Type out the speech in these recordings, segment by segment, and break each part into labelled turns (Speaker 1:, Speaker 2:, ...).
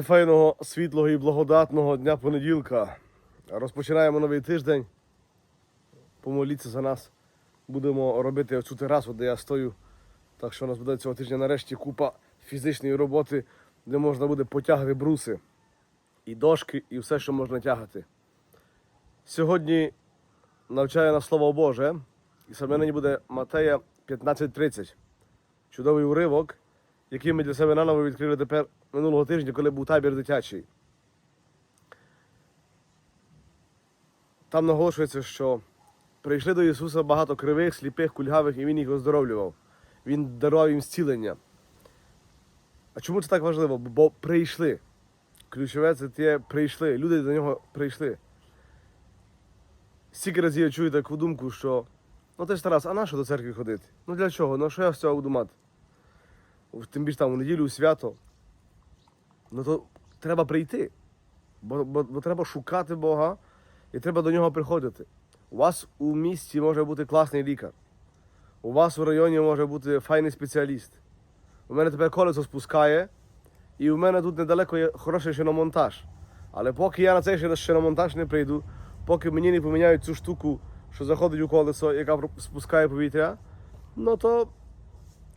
Speaker 1: файного, світлого і благодатного дня понеділка. Розпочинаємо новий тиждень. Помоліться за нас. Будемо робити оцю терасу, де я стою. Так що у нас буде цього тижня нарешті купа фізичної роботи, де можна буде потягати бруси, і дошки, і все, що можна тягати. Сьогодні навчає нас Слово Боже, і саме нині буде Матея 15.30. Чудовий уривок, який ми для себе наново відкрили тепер минулого тижня, коли був табір дитячий. Там наголошується, що прийшли до Ісуса багато кривих, сліпих, кульгавих, і Він їх оздоровлював. Він дарував їм зцілення. А чому це так важливо? Бо прийшли. Ключове це те прийшли. Люди до нього прийшли. Стільки разів я чую таку думку, що ну ти ж Тарас, а на що до церкви ходити? Ну для чого? Ну що я з цього буду мати? Тим більше там у неділю, у свято. Ну то треба прийти. Бо, бо, бо треба шукати Бога і треба до нього приходити. У вас у місті може бути класний лікар. У вас у районі може бути файний спеціаліст. У мене тепер колесо спускає, і у мене тут недалеко є хороший шиномонтаж. Але поки я на цей шин- шиномонтаж не прийду, поки мені не поміняють цю штуку, що заходить у колесо, яка спускає повітря, ну то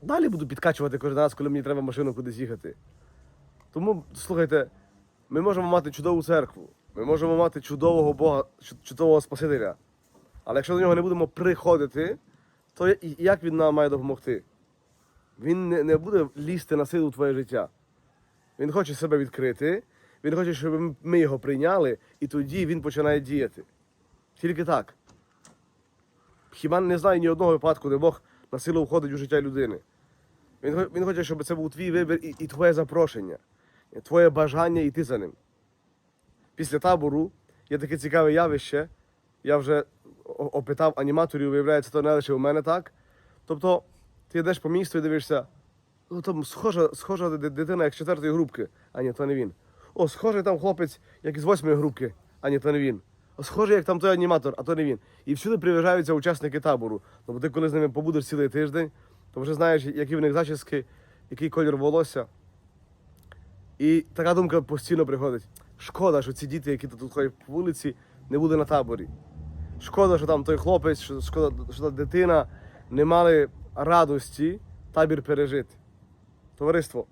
Speaker 1: далі буду підкачувати кожен раз, коли мені треба машину кудись їхати. Тому, слухайте, ми можемо мати чудову церкву, ми можемо мати чудового Бога, чудового Спасителя. Але якщо до нього не будемо приходити, то як він нам має допомогти? Він не, не буде лізти на силу твоє життя. Він хоче себе відкрити, він хоче, щоб ми- його прийняли, і тоді він починає діяти. Тільки так. Хіба не знаю ні одного випадку, де Бог на силу входить у життя людини. Він, він хоче, щоб це був твій вибір і, і твоє запрошення, і твоє бажання йти за ним. Після табору є таке цікаве явище. Я вже опитав аніматорів, виявляється, то не лише у мене так. Тобто, ти йдеш по місту і дивишся, ну там схожа, схожа дитина як з четвертої групки, а ні, то не він. О, схожий там хлопець, як із восьмої групки, а ні, то не він. О, схожий, як там той аніматор, а то не він. І всюди приїжджаються учасники табору. Бо ти коли з ними побудеш цілий тиждень, то вже знаєш, які в них зачіски, який колір волосся. І така думка постійно приходить. Шкода, що ці діти, які тут ходять по вулиці, не були на таборі. Шкода, що там той хлопець, що, шкода, що та дитина не мали радості табір пережити. Товариство,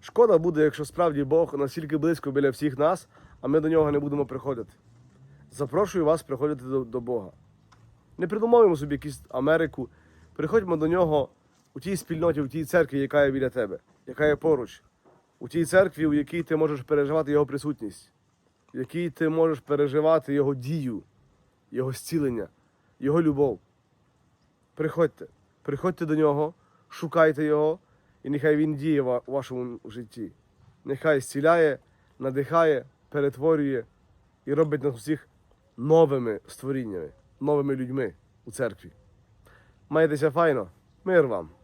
Speaker 1: шкода буде, якщо справді Бог настільки близько біля всіх нас, а ми до нього не будемо приходити. Запрошую вас приходити до, до Бога. Не придумовуємо собі якусь Америку. Приходьмо до нього у тій спільноті, у тій церкві, яка є біля тебе, яка є поруч, у тій церкві, у якій ти можеш переживати Його присутність, в якій ти можеш переживати Його дію, Його зцілення, Його любов. Приходьте, приходьте до нього, шукайте Його, і нехай Він діє у вашому житті. Нехай зціляє, надихає, перетворює і робить нас усіх новими створіннями, новими людьми у церкві. Майтеся файно, мир вам!